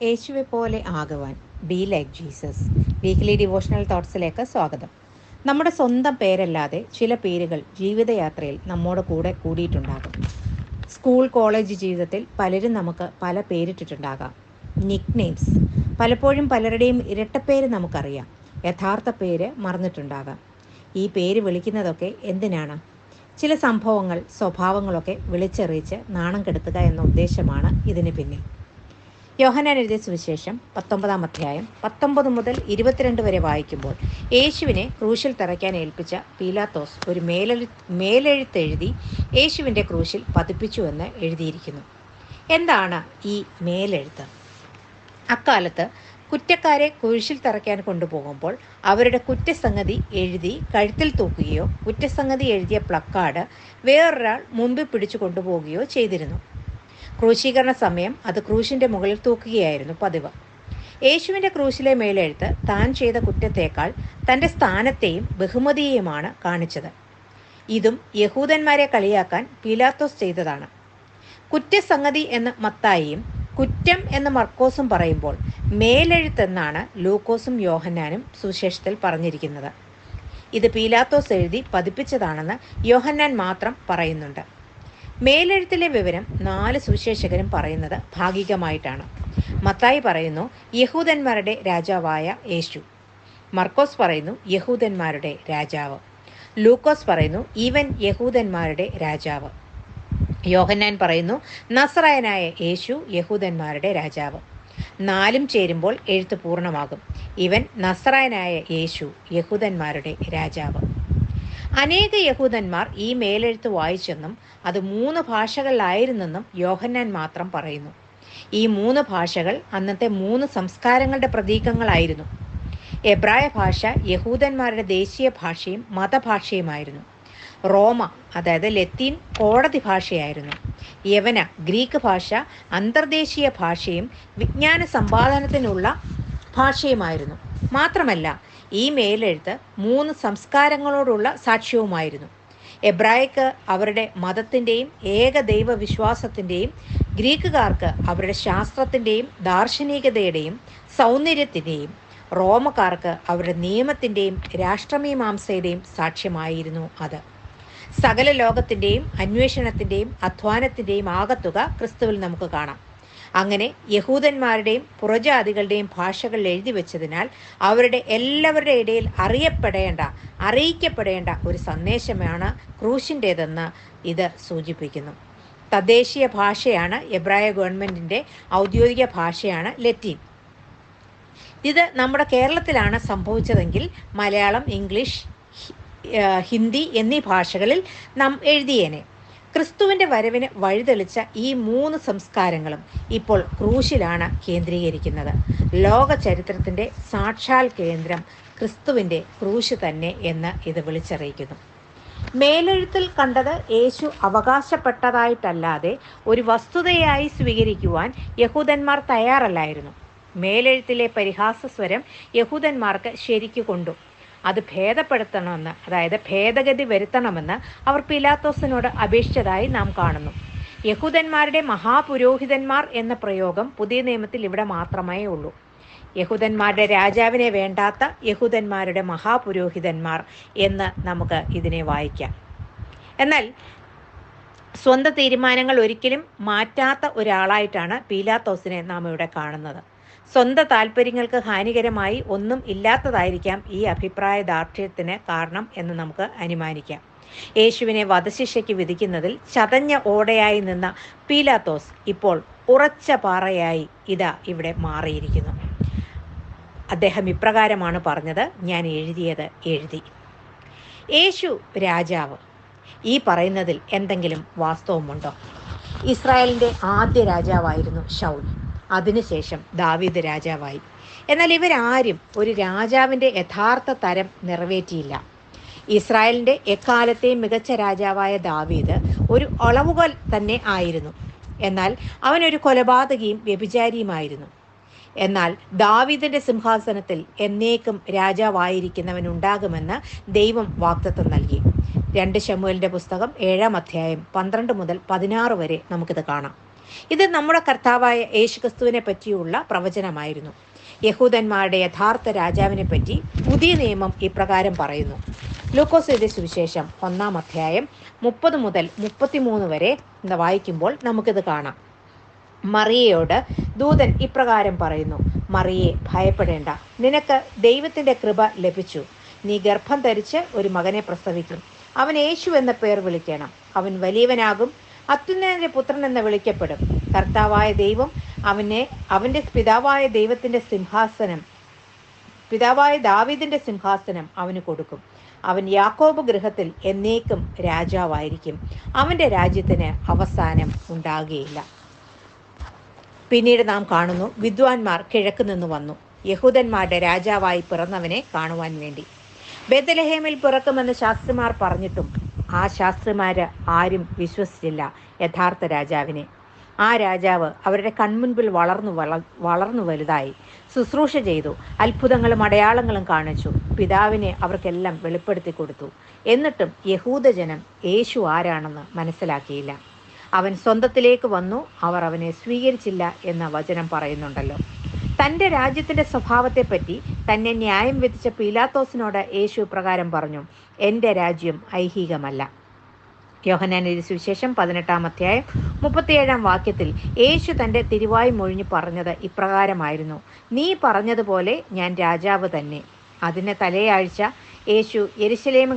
യേശുവെ പോലെ ആകുവാൻ. Be like Jesus weekly devotional തോട്ട്സിലേക്ക് സ്വാഗതം. നമ്മുടെ സ്വന്തം പേരല്ലാതെ ചില പേരുകൾ ജീവിതയാത്രയിൽ നമ്മോട് കൂടെ കൂടിയിട്ടുണ്ടാകും. സ്കൂൾ കോളേജ് ജീവിതത്തിൽ പലരും നമുക്ക് പല പേരിട്ടിട്ടുണ്ടാകാം. നിക് നെയിംസ് പലപ്പോഴും പലരുടെയും ഇരട്ടപ്പേര് നമുക്കറിയാം. യഥാർത്ഥ പേര് മറന്നിട്ടുണ്ടാകാം. ഈ പേര് വിളിക്കുന്നതൊക്കെ എന്തിനാണ്? ചില സംഭവങ്ങൾ സ്വഭാവങ്ങളൊക്കെ വിളിച്ചറിയിച്ച് നാണം കെടുത്തുക എന്ന ഉദ്ദേശമാണ് ഇതിന് പിന്നിൽ. യോഹനാൻ എഴുതിയ സുവിശേഷം പത്തൊമ്പതാം അധ്യായം പത്തൊമ്പത് മുതൽ ഇരുപത്തിരണ്ട് വരെ വായിക്കുമ്പോൾ യേശുവിനെ ക്രൂശിൽ തറയ്ക്കാൻ ഏൽപ്പിച്ച പീലാത്തോസ് ഒരു മേലെഴു മേലെഴുത്തെഴുതി യേശുവിന്റെ ക്രൂശിൽ പതിപ്പിച്ചുവെന്ന് എഴുതിയിരിക്കുന്നു. എന്താണ് ഈ മേലെഴുത്ത്? അക്കാലത്ത് കുറ്റക്കാരെ കുരിശിൽ തറയ്ക്കാൻ കൊണ്ടുപോകുമ്പോൾ അവരുടെ കുറ്റസംഗതി എഴുതി കഴുത്തിൽ തൂക്കുകയോ കുറ്റസംഗതി എഴുതിയ പ്ലക്കാർഡ് വേറൊരാൾ മുമ്പിൽ പിടിച്ചു കൊണ്ടുപോവുകയോ ചെയ്തിരുന്നു. ക്രൂശീകരണ സമയം അത് ക്രൂശിന്റെ മുകളിൽ തൂക്കുകയായിരുന്നു പതിവ്. യേശുവിന്റെ ക്രൂശിലെ മേലെഴുത്ത് താൻ ചെയ്ത കുറ്റത്തേക്കാൾ തന്റെ സ്ഥാനത്തെയും ബഹുമതിയെയുമാണ് കാണിച്ചത്. ഇതും യഹൂദന്മാരെ കളിയാക്കാൻ പീലാത്തോസ് ചെയ്തതാണ്. കുറ്റസംഗതി എന്ന് മത്തായിയും കുറ്റം എന്ന് മർക്കോസും പറയുമ്പോൾ മേലെഴുത്തെന്നാണ് ലൂക്കോസും യോഹന്നാനും സുശേഷത്തിൽ പറഞ്ഞിരിക്കുന്നത്. ഇത് പീലാത്തോസ് എഴുതി പതിപ്പിച്ചതാണെന്ന് യോഹന്നാൻ മാത്രം പറയുന്നുണ്ട്. മേലെഴുത്തിലെ വിവരം നാല് സുവിശേഷകരും പറയുന്നത് ഭാഗികമായിട്ടാണ്. മത്തായി പറയുന്നു യഹൂദന്മാരുടെ രാജാവായ യേശു. മർക്കോസ് പറയുന്നു യഹൂദന്മാരുടെ രാജാവ്. ലൂക്കോസ് പറയുന്നു ഈവൻ യഹൂദന്മാരുടെ രാജാവ്. യോഹന്നാൻ പറയുന്നു നസ്രായനായ യേശു യഹൂദന്മാരുടെ രാജാവ്. നാലും ചേരുമ്പോൾ എഴുത്ത് പൂർണമാകും. ഇവൻ നസ്രായനായ യേശു യഹൂദന്മാരുടെ രാജാവ്. അനേക യഹൂദന്മാർ ഈ മേലെഴുത്ത് വായിച്ചെന്നും അത് മൂന്ന് ഭാഷകളിലായിരുന്നെന്നും യോഹന്നാൻ മാത്രം പറയുന്നു. ഈ മൂന്ന് ഭാഷകൾ അന്നത്തെ മൂന്ന് സംസ്കാരങ്ങളുടെ പ്രതീകങ്ങളായിരുന്നു. എബ്രായ ഭാഷ യഹൂദന്മാരുടെ ദേശീയ ഭാഷയും മതഭാഷയുമായിരുന്നു. റോമ അതായത് ലത്തീൻ കോടതി ഭാഷയായിരുന്നു. യവന ഗ്രീക്ക് ഭാഷ അന്തർദേശീയ ഭാഷയും വിജ്ഞാന സമ്പാദനത്തിനുള്ള ഭാഷയുമായിരുന്നു. മാത്രമല്ല ഈ മേലെഴുത്ത് മൂന്ന് സംസ്കാരങ്ങളോടുള്ള സാക്ഷ്യവുമായിരുന്നു. എബ്രായക്ക് അവരുടെ മതത്തിന്റെയും ഏകദൈവ വിശ്വാസത്തിന്റെയും ഗ്രീക്കുകാർക്ക് അവരുടെ ശാസ്ത്രത്തിന്റെയും ദാർശനികതയുടെയും സൗന്ദര്യത്തിന്റെയും റോമക്കാർക്ക് അവരുടെ നിയമത്തിന്റെയും രാഷ്ട്രമീമാംസയുടെയും സാക്ഷ്യമായിരുന്നു അത്. സകല ലോകത്തിന്റെയും അന്വേഷണത്തിന്റെയും അധ്വാനത്തിന്റെയും ആകത്തുക ക്രിസ്തുവിൽ നമുക്ക് കാണാം. അങ്ങനെ യഹൂദന്മാരുടെയും പുറജാതികളുടെയും ഭാഷകൾ എഴുതി വെച്ചതിനാൽ അവരുടെ എല്ലാവരുടെ ഇടയിൽ അറിയപ്പെടേണ്ട അറിയിക്കപ്പെടേണ്ട ഒരു സന്ദേശമാണ് ക്രൂശിന്റേതെന്ന് ഇത് സൂചിപ്പിക്കുന്നു. തദ്ദേശീയ ഭാഷയാണ് എബ്രായ ഗവൺമെന്റിന്റെ ഔദ്യോഗിക ഭാഷയാണ് ലത്തീൻ. ഇത് നമ്മുടെ കേരളത്തിലാണ് സംഭവിച്ചതെങ്കിൽ മലയാളം ഇംഗ്ലീഷ് ഹിന്ദി എന്നീ ഭാഷകളിൽ നാം എഴുതിയേനെ. ക്രിസ്തുവിന്റെ വരവിന് വഴിതെളിച്ച ഈ മൂന്ന് സംസ്കാരങ്ങളും ഇപ്പോൾ ക്രൂശിലാണ് കേന്ദ്രീകരിക്കുന്നത്. ലോക ചരിത്രത്തിന്റെ സാക്ഷാൽ കേന്ദ്രം ക്രിസ്തുവിന്റെ ക്രൂശ് തന്നെ എന്ന് ഇത് വിളിച്ചറിയിക്കുന്നു. മേലെഴുത്തിൽ കണ്ടത് യേശു അവകാശപ്പെട്ടതായിട്ടല്ലാതെ ഒരു വസ്തുതയായി സ്വീകരിക്കുവാൻ യഹൂദന്മാർ തയ്യാറല്ലായിരുന്നു. മേലെഴുത്തിലെ പരിഹാസസ്വരം യഹൂദന്മാർക്ക് ശരിക്കു കൊണ്ടു. അത് ഭേദപ്പെടുത്തണമെന്ന് അതായത് ഭേദഗതി വരുത്തണമെന്ന് അവർ പിലാത്തോസിനോട് അപേക്ഷിച്ചതായി നാം കാണുന്നു. യഹൂദന്മാരുടെ മഹാപുരോഹിതന്മാർ എന്ന പ്രയോഗം പുതിയ നിയമത്തിൽ ഇവിടെ മാത്രമേ ഉള്ളൂ. യഹൂദന്മാരുടെ രാജാവിനെ വേണ്ടാത്ത യഹൂദന്മാരുടെ മഹാപുരോഹിതന്മാർ എന്ന് നമുക്ക് ഇതിനെ വായിക്കാം. എന്നാൽ സ്വന്തം തീരുമാനങ്ങൾ ഒരിക്കലും മാറ്റാത്ത ഒരാളായിട്ടാണ് പീലാത്തോസിനെ നാം ഇവിടെ കാണുന്നത്. സ്വന്തം താല്പര്യങ്ങൾക്ക് ഹാനികരമായി ഒന്നും ഇല്ലാത്തതായിരിക്കാം ഈ അഭിപ്രായ ദാർഢ്യത്തിന് കാരണം എന്ന് നമുക്ക് അനുമാനിക്കാം. യേശുവിനെ വധശിക്ഷയ്ക്ക് വിധിക്കുന്നതിൽ ചതഞ്ഞ ഓടയായി നിന്ന പീലാത്തോസ് ഇപ്പോൾ ഉറച്ച പാറയായി ഇതാ ഇവിടെ മാറിയിരിക്കുന്നു. അദ്ദേഹം ഇപ്രകാരമാണ് പറഞ്ഞത് ഞാൻ എഴുതിയത് എഴുതി. യേശു രാജാവ് ഈ പറയുന്നതിൽ എന്തെങ്കിലും വാസ്തവമുണ്ടോ? ഇസ്രായേലിന്റെ ആദ്യ രാജാവായിരുന്നു ഷൗൽ അതിനുശേഷം ദാവീദ് രാജാവായി. എന്നാൽ ഇവരാരും ഒരു രാജാവിന്റെ യഥാർത്ഥ തരം നിറവേറ്റിയില്ല. ഇസ്രായേലിന്റെ എക്കാലത്തെയും മികച്ച രാജാവായ ദാവീദ് ഒരു അളവുകോൽ തന്നെ ആയിരുന്നു. എന്നാൽ അവനൊരു കൊലപാതകിയും വ്യഭിചാരിയുമായിരുന്നു. എന്നാൽ ദാവീദിന്റെ സിംഹാസനത്തിൽ എന്നേക്കും രാജാവായിരിക്കുന്നവൻ ഉണ്ടാകുമെന്ന് ദൈവം വാക്തത്വം നൽകി. രണ്ട് ശമുവലിന്റെ പുസ്തകം ഏഴാം അധ്യായം പന്ത്രണ്ട് മുതൽ പതിനാറ് വരെ നമുക്കിത് കാണാം. ഇത് നമ്മുടെ കർത്താവായ യേശുക്രിസ്തുവിനെ പറ്റിയുള്ള പ്രവചനമായിരുന്നു. യഹൂദന്മാരുടെ യഥാർത്ഥ രാജാവിനെ പറ്റി പുതിയ നിയമം ഇപ്രകാരം പറയുന്നു. ലൂക്കോസ് എഴുതിയ സുവിശേഷം ഒന്നാം അധ്യായം മുപ്പത് മുതൽ മുപ്പത്തിമൂന്ന് വരെ വായിക്കുമ്പോൾ നമുക്കിത് കാണാം. മറിയയോട് ദൂതൻ ഇപ്രകാരം പറയുന്നു മറിയെ ഭയപ്പെടേണ്ട. നിനക്ക് ദൈവത്തിന്റെ കൃപ ലഭിച്ചു. നീ ഗർഭം ധരിച്ച് ഒരു മകനെ പ്രസവിക്കും. അവൻ യേശു എന്ന പേർ വിളിക്കണം. അവൻ വലിയവനാകും അത്യുന്നതന്റെ പുത്രൻ എന്ന് വിളിക്കപ്പെടും. കർത്താവായ ദൈവം അവനെ അവന്റെ പിതാവായ ദൈവത്തിന്റെ സിംഹാസനം പിതാവായ ദാവീദിന്റെ സിംഹാസനം അവന് കൊടുക്കും. അവൻ യാക്കോബ് ഗൃഹത്തിൽ എന്നേക്കും രാജാവായിരിക്കും. അവന്റെ രാജ്യത്തിന് അവസാനം ഉണ്ടാകുകയില്ല. പിന്നീട് നാം കാണുന്നു വിദ്വാൻമാർ കിഴക്ക് നിന്ന് വന്നു. യഹൂദന്മാരുടെ രാജാവായി പിറന്നവനെ കാണുവാൻ വേണ്ടി. ബദലഹേമിൽ പിറക്കുമെന്ന് ശാസ്ത്രിമാർ പറഞ്ഞിട്ടും ആ ശാസ്ത്രിമാർ ആരും വിശ്വസിച്ചില്ല യഥാർത്ഥ രാജാവിനെ. ആ രാജാവ് അവരുടെ കൺമുൻപിൽ വളർന്നു വള വളർന്നു വലുതായി. ശുശ്രൂഷ ചെയ്തു അത്ഭുതങ്ങളും അടയാളങ്ങളും കാണിച്ചു പിതാവിനെ അവർക്കെല്ലാം വെളിപ്പെടുത്തി കൊടുത്തു. എന്നിട്ടും യഹൂദജനം യേശു ആരാണെന്ന് മനസ്സിലാക്കിയില്ല. അവൻ സ്വന്തത്തിലേക്ക് വന്നു അവർ അവനെ സ്വീകരിച്ചില്ല എന്ന വചനം പറയുന്നുണ്ടല്ലോ. തന്റെ സ്വഭാവത്തെ സ്വഭാവത്തെപ്പറ്റി തന്നെ ന്യായം വിധിച്ച പീലാത്തോസിനോട് യേശു പ്രകാരം പറഞ്ഞു എന്റെ രാജ്യം ഐഹികമല്ല. യോഹനാൻ സുവിശേഷം പതിനെട്ടാം അധ്യായം മുപ്പത്തിയേഴാം വാക്യത്തിൽ യേശു തന്റെ തിരുവായി മൊഴിഞ്ഞു പറഞ്ഞത് ഇപ്രകാരമായിരുന്നു നീ പറഞ്ഞതുപോലെ ഞാൻ രാജാവ് തന്നെ. അതിനെ തലയാഴ്ച യേശു എരിശിലേം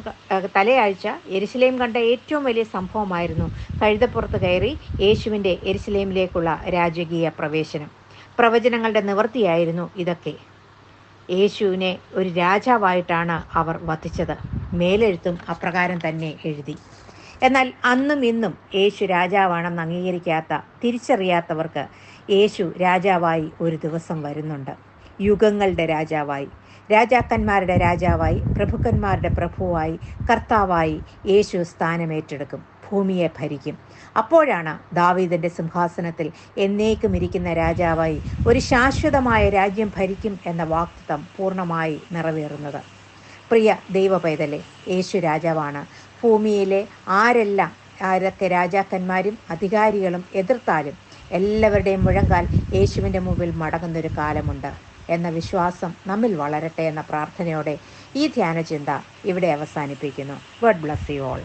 തലയാഴ്ച എരിശിലേം കണ്ട ഏറ്റവും വലിയ സംഭവമായിരുന്നു കഴുതപ്പുറത്ത് കയറി യേശുവിന്റെ എരിശിലേമിലേക്കുള്ള രാജകീയ പ്രവേശനം. പ്രവചനങ്ങളുടെ നിവൃത്തിയായിരുന്നു ഇതൊക്കെ. യേശുവിനെ ഒരു രാജാവായിട്ടാണ് അവർ വധിച്ചത്. മേലെഴുത്തും അപ്രകാരം തന്നെ എഴുതി. എന്നാൽ അന്നും ഇന്നും യേശു രാജാവാണെന്ന് അംഗീകരിക്കാത്ത തിരിച്ചറിയാത്തവർക്ക് യേശു രാജാവായി ഒരു ദിവസം വരുന്നുണ്ട്. യുഗങ്ങളുടെ രാജാവായി. രാജാക്കന്മാരുടെ രാജാവായി പ്രഭുക്കന്മാരുടെ പ്രഭുവായി കർത്താവായി യേശു സ്ഥാനമേറ്റെടുക്കും. ഭൂമിയെ ഭരിക്കും. അപ്പോഴാണ് ദാവീദിന്റെ സിംഹാസനത്തിൽ എന്നേക്കും ഇരിക്കുന്ന രാജാവായി ഒരു ശാശ്വതമായ രാജ്യം ഭരിക്കും എന്ന വാക്തത്വം പൂർണമായി നിറവേറുന്നത്. പ്രിയ ദൈവ പൈതലെ യേശു രാജാവാണ്. ഭൂമിയിലെ ആരെല്ലാം ആരൊക്കെ രാജാക്കന്മാരും അധികാരികളും എതിർത്താലും എല്ലാവരുടെയും മുഴങ്കാൽ യേശുവിന്റെ മുമ്പിൽ മടങ്ങുന്നൊരു കാലമുണ്ട് എന്ന വിശ്വാസം നമ്മിൽ വളരട്ടെ എന്ന പ്രാർത്ഥനയോടെ ഈ ധ്യാനചിന്ത ഇവിടെ അവസാനിപ്പിക്കുന്നു. God bless you all